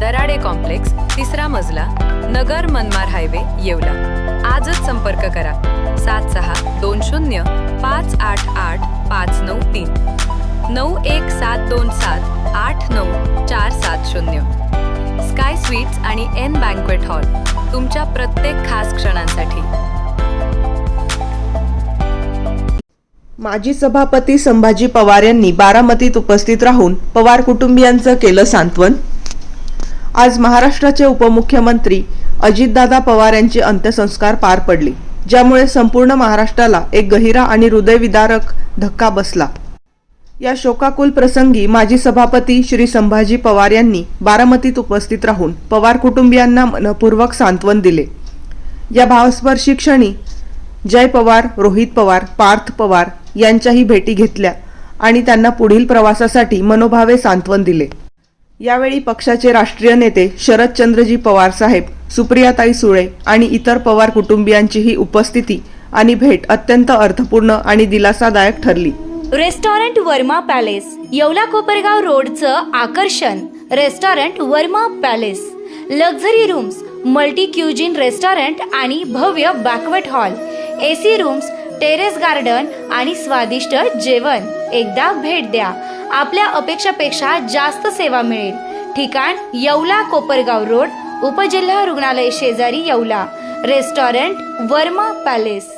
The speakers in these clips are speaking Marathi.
दराडे कॉम्प्लेक्स तिसरा मजला नगर मनमार हायवे येवला. आजच संपर्क करा. सात सहा दोन शून्य पाच आठ आठ पाच नऊ तीन. नऊ एक सात दोन सात आठ नऊ चार सात शून्य. स्काय स्वीट्स आणि एन बँक्वेट हॉल तुमच्या प्रत्येक खास क्षणांसाठी. माजी सभापती संभाजी पवार यांनी बारामतीत उपस्थित राहून पवार कुटुंबियांचं केलं सांत्वन. आज महाराष्ट्राचे उपमुख्यमंत्री अजितदादा पवार यांचे अंत्यसंस्कार पार पडले ज्यामुळे संपूर्ण महाराष्ट्राला एक गहिरा आणि हृदयविदारक धक्का बसला. या शोकाकुल प्रसंगी माजी सभापती श्री संभाजी पवार यांनी बारामतीत उपस्थित राहून पवार कुटुंबियांना मनपूर्वक सांत्वन दिले. या भावस्पर्शी क्षणी जय पवार रोहित पवार पार्थ पवार यांच्याही भेटी घेतल्या आणि त्यांना पुढील प्रवासासाठी मनोभावे सांत्वन दिले. यावेळी पक्षाचे राष्ट्रीय नेते शरदचंद्रजी पवार साहेब सुप्रियाताई सुळे आणि इतर पवार कुटुंबियांचीही उपस्थिती आणि भेट अत्यंत अर्थपूर्ण आणि दिलासादायक ठरली. रेस्टॉरंट वर्मा पॅलेस येवला कोपरगाव रोडचं आकर्षण. Restaurant Varma Palace luxury rooms multi cuisine restaurant आणि भव्य banquet hall. AC rooms terrace garden आणि स्वादिष्ट जेवण. एकदा भेट द्या. आपल्या अपेक्षापेक्षा जास्त सेवा मिळेल. ठिकाण येवला कोपरगाव रोड उपजिल्हा रुग्णालय शेजारी येवला. Restaurant Verma palace.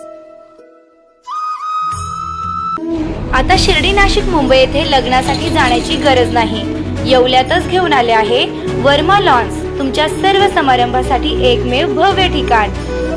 आता शिर्डी नाशिक मुंबई येथे लग्नासाठी जाण्याची गरज नाही. येवल्यातच घेऊन आले आहे वर्मा लॉन्स तुमच्या सर्व समारंभासाठी एकमेव भव्य ठिकाण.